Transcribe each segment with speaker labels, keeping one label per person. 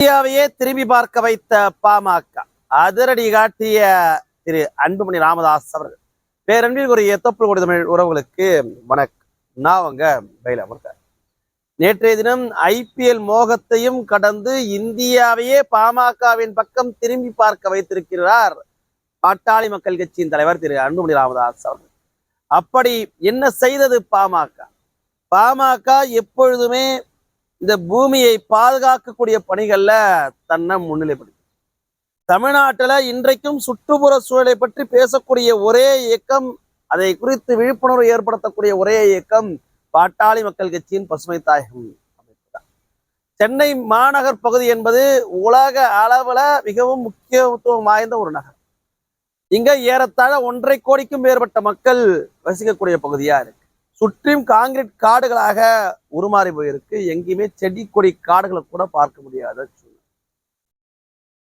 Speaker 1: இந்தியாவையே திரும்பி பார்க்க வைத்த பாமக. அதிரடி காட்டிய திரு அன்புமணி ராமதாஸ் அவர்கள். பேரன்பிற்குரிய ஒரு தொப்புள் கொடி தமிழ் உறவுகளுக்கு வணக்கம். நான் அவங்க பயில முருகர் நேற்றைய தினம் ஐபிஎல் மோகத்தையும் கடந்து இந்தியாவையே பாமகவின் பக்கம் திரும்பி பார்க்க வைத்திருக்கிறார் பாட்டாளி மக்கள் கட்சியின் தலைவர் திரு அன்புமணி ராமதாஸ் அவர்கள். அப்படி என்ன செய்தது பாமக? பாமக எப்பொழுதுமே இந்த பூமியை பாதுகாக்கக்கூடிய பணிகள்ல தன்னை முன்னிலைப்படுத்தி தமிழ்நாட்டுல இன்றைக்கும் சுற்றுப்புற சூழலை பற்றி பேசக்கூடிய ஒரே இயக்கம் அதை குறித்து விழிப்புணர்வு ஏற்படுத்தக்கூடிய ஒரே இயக்கம் பாட்டாளி மக்கள் கட்சியின் பசுமை தாயகம் அமைப்பு சென்னை மாநகர் பகுதி என்பது உலக அளவுல மிகவும் முக்கியத்துவம் வாய்ந்த ஒரு நகர் இங்க ஏறத்தாழ ஒன்றரை கோடிக்கும் மேற்பட்ட மக்கள் வசிக்கக்கூடிய பகுதியா இருக்கு. சுற்றியும் காங்கிரீட் காடுகளாக உருமாறி போயிருக்கு. எங்கேயுமே செடி கொடி காடுகளை கூட பார்க்க முடியாத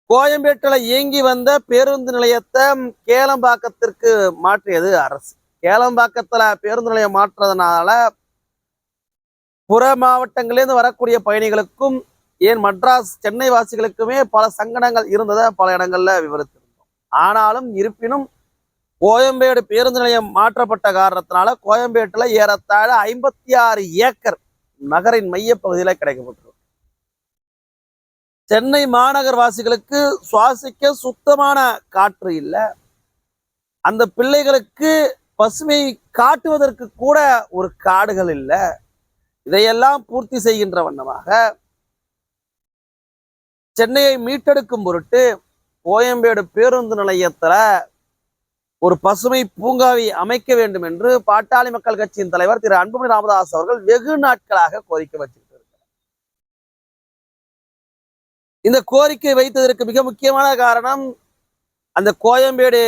Speaker 1: கோயம்பேட்டில் இயங்கி வந்த பேருந்து நிலையத்தை கேளம்பாக்கத்திற்கு மாற்றியது அரசு. கேளம்பாக்கத்துல பேருந்து நிலையம் மாற்றுறதுனால புற மாவட்டங்களிலிருந்து வரக்கூடிய பயணிகளுக்கும் ஏன் மட்ராஸ் சென்னை வாசிகளுக்குமே பல சங்கடங்கள் இருந்ததை பல இடங்கள்ல விவரித்திருந்தோம். ஆனாலும் இருப்பினும் கோயம்பேடு பேருந்து நிலையம் மாற்றப்பட்ட காரணத்தினால கோயம்பேட்டுல ஏறத்தாழ ஐம்பத்தி ஆறு ஏக்கர் நகரின் மையப்பகுதியில் கிடைக்கப்பட்டிருக்கு. சென்னை மாநகர்வாசிகளுக்கு சுவாசிக்க சுத்தமான காற்று இல்லை. அந்த பிள்ளைகளுக்கு பசுமை காட்டுவதற்கு கூட ஒரு காடுகள் இல்லை. இதையெல்லாம் பூர்த்தி செய்கின்ற வண்ணமாக சென்னையை மீட்டெடுக்கும் பொருட்டு கோயம்பேடு பேருந்து நிலையத்துல ஒரு பசுமை பூங்காவை அமைக்க வேண்டும் என்று பாட்டாளி மக்கள் கட்சியின் தலைவர் திரு அன்புமணி ராமதாஸ் அவர்கள் வெகு நாட்களாக கோரிக்கை வச்சுக்கிட்டு இருக்கிறார் இந்த கோரிக்கை வைத்ததற்கு மிக முக்கியமான காரணம் அந்த கோயம்பேடு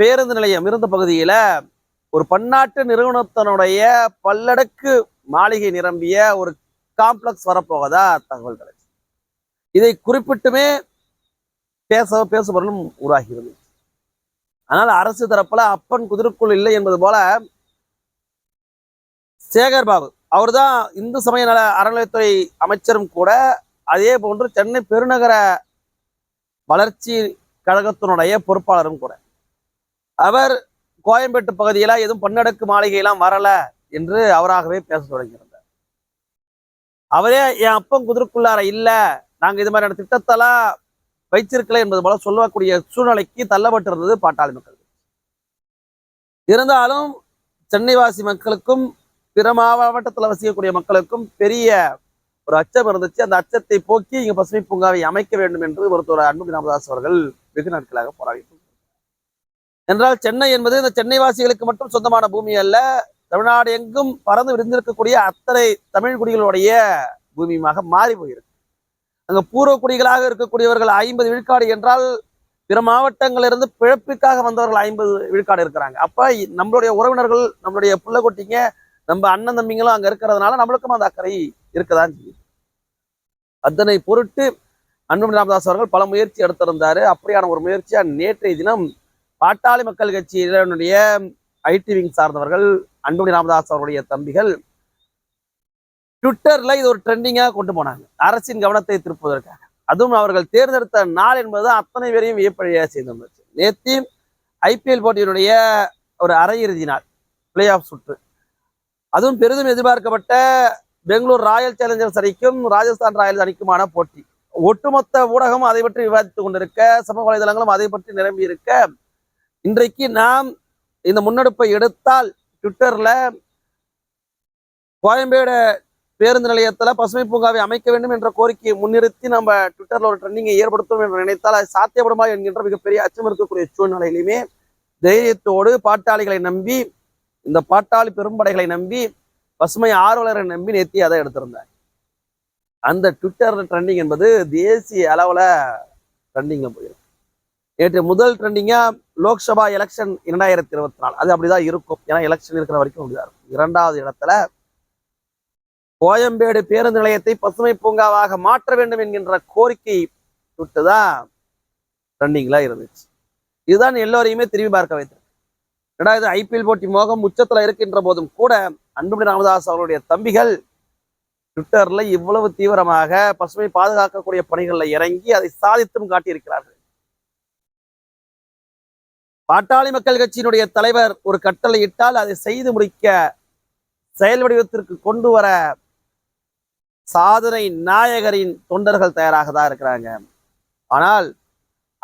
Speaker 1: பேருந்து நிலையம் இருந்த பகுதியில ஒரு பன்னாட்டு நிறுவனத்தினுடைய பல்லடக்கு மாளிகை நிரம்பிய ஒரு காம்ப்ளெக்ஸ் வரப்போவதா தகவல் கிடைச்சு இதை குறிப்பிட்டுமே பேச பேசுபொருளும் உருவாகி இருந்துச்சு ஆனால் அரசு தரப்புல அப்பன் குதிரைக்குள் இல்லை என்பது போல சேகர் பாபு அவர்தான் இந்து சமய நல அறநிலையத்துறை அமைச்சரும் கூட அதே போன்று சென்னை பெருநகர வளர்ச்சி கழகத்தினுடைய பொறுப்பாளரும் கூட. அவர் கோயம்பேட்டு பகுதியில எதுவும் பன்னடுக்கு மாளிகையெல்லாம் வரல என்று அவராகவே பேச தொடங்கியிருந்தார். அவரே என் அப்பன் குதிரைக்குள்ளார இல்ல நாங்க இது மாதிரியான திட்டத்தெல்லாம் வைச்சிருக்கல என்பது போல சொல்லக்கூடிய சூழ்நிலைக்கு தள்ளப்பட்டிருந்தது பாட்டாளி மக்கள். இருந்தாலும் சென்னைவாசி மக்களுக்கும் பிற மாவட்டத்தில் வசிக்கக்கூடிய மக்களுக்கும் பெரிய ஒரு அச்சம் இருந்துச்சு. அந்த அச்சத்தை போக்கி இங்க பசுமை பூங்காவை அமைக்க வேண்டும் என்று ஒருத்தர் அன்பு ராமதாஸ் அவர்கள் வெகு நாட்களாக போராடி என்றால் சென்னை என்பது இந்த சென்னை வாசிகளுக்கு மட்டும் சொந்தமான பூமி அல்ல தமிழ்நாடு எங்கும் பறந்து விரிந்திருக்கக்கூடிய அத்தனை தமிழ் குடிகளுடைய பூமியுமாக மாறி போயிருக்கு அங்கே பூர்வ குடிகளாக இருக்கக்கூடியவர்கள் ஐம்பது விழுக்காடு என்றால் பிற மாவட்டங்களிலிருந்து பிழப்புக்காக வந்தவர்கள் ஐம்பது விழுக்காடு இருக்கிறாங்க. அப்போ நம்மளுடைய உறவினர்கள் நம்மளுடைய புள்ள கொட்டிங்க நம்ம அண்ணன் தம்பிங்களும் அங்கே இருக்கிறதுனால நம்மளுக்கும் அந்த அக்கறை இருக்கதான் செய்யும் அதனை பொருட்டு அன்புமணி ராமதாஸ் அவர்கள் பல முயற்சி எடுத்திருந்தாரு. அப்படியான ஒரு முயற்சியா நேற்றைய தினம் பாட்டாளி மக்கள் கட்சியினுடைய ஐடி விங் சார்ந்தவர்கள் அன்புமணி ராமதாஸ் அவருடைய தம்பிகள் ட்விட்டர்ல இது ஒரு ட்ரெண்டிங்காக கொண்டு போனாங்க. அரசின் கவனத்தை திருப்புவதற்காக. அதுவும் அவர்கள் தேர்ந்தெடுத்த நாள் என்பது அத்தனை பேரையும் வியப்பழிய செய்திருந்துச்சு நேற்றையும் ஐபிஎல் போட்டியினுடைய ஒரு அரையிறுதி நாள் பிளே ஆஃப் சுற்று. அதுவும் பெரிதும் எதிர்பார்க்கப்பட்ட பெங்களூர் ராயல் சேலஞ்சர்ஸ் அணிக்கும் ராஜஸ்தான் ராயல்ஸ் அணிக்குமான போட்டி. ஒட்டுமொத்த ஊடகம் அதை பற்றி விவாதித்துக் கொண்டிருக்க சமூக வலைதளங்களும் அதை பற்றி நிரம்பி இருக்க இன்றைக்கு நாம் இந்த முன்னெடுப்பை எடுத்தால் ட்விட்டர்ல கோயம்பேடு பேருந்து நிலையத்தில் பசுமை பூங்காவை அமைக்க வேண்டும் என்ற கோரிக்கையை முன்னிறுத்தி நம்ம ட்விட்டரில் ஒரு ட்ரெண்டிங்கை ஏற்படுத்தும் என்று நினைத்தால் அது சாத்தியப்படுமா என்கின்ற மிகப்பெரிய அச்சம் இருக்கக்கூடிய சூழ்நிலையிலுமே தைரியத்தோடு பாட்டாளிகளை நம்பி இந்த பாட்டாளி பெரும்படைகளை நம்பி பசுமை ஆர்வலரை நம்பி நேத்தி அதை எடுத்திருந்தார். அந்த ட்விட்டர் ட்ரெண்டிங் என்பது தேசிய அளவில் ட்ரெண்டிங்கில் போயிடும் நேற்று முதல் ட்ரெண்டிங்காக லோக்சபா எலெக்ஷன் இரண்டாயிரத்தி இருபத்தி நாலு. அது அப்படிதான் இருக்கும். ஏன்னா எலெக்ஷன் இருக்கிற வரைக்கும் அப்படிதான் இருக்கும். இரண்டாவது இடத்துல கோயம்பேடு பேருந்து நிலையத்தை பசுமை பூங்காவாக மாற்ற வேண்டும் என்கின்ற கோரிக்கை விட்டுதான் ரன்னிங்லாம் இருந்துச்சு. இதுதான் எல்லோரையுமே திரும்பி பார்க்க வைத்தது ரெண்டாவது ஐபிஎல் போட்டி மோகம் உச்சத்துல இருக்கின்ற போதும் கூட அன்புமணி ராமதாஸ் அவருடைய தம்பிகள் ட்விட்டரில் இவ்வளவு தீவிரமாக பசுமை பாதுகாக்கக்கூடிய பணிகளில் இறங்கி அதை சாதித்தும் காட்டியிருக்கிறார்கள். பாட்டாளி மக்கள் கட்சியினுடைய தலைவர் ஒரு கட்டளை இட்டால் அதை செய்து முடிக்க செயல் வடிவத்திற்கு கொண்டு வர சாதனை நாயகரின் தொண்டர்கள் தயாராக தான் இருக்கிறாங்க. ஆனால்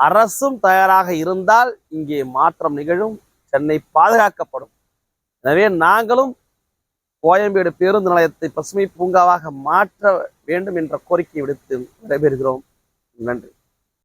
Speaker 1: அரசும் தயாராக இருந்தால் இங்கே மாற்றம் நிகழும் சென்னை பாதுகாக்கப்படும். எனவே நாங்களும் கோயம்பேடு பேருந்து நிலையத்தை பசுமை பூங்காவாக மாற்ற வேண்டும் என்ற கோரிக்கை விடுத்து விடைபெறுகிறோம். நன்றி.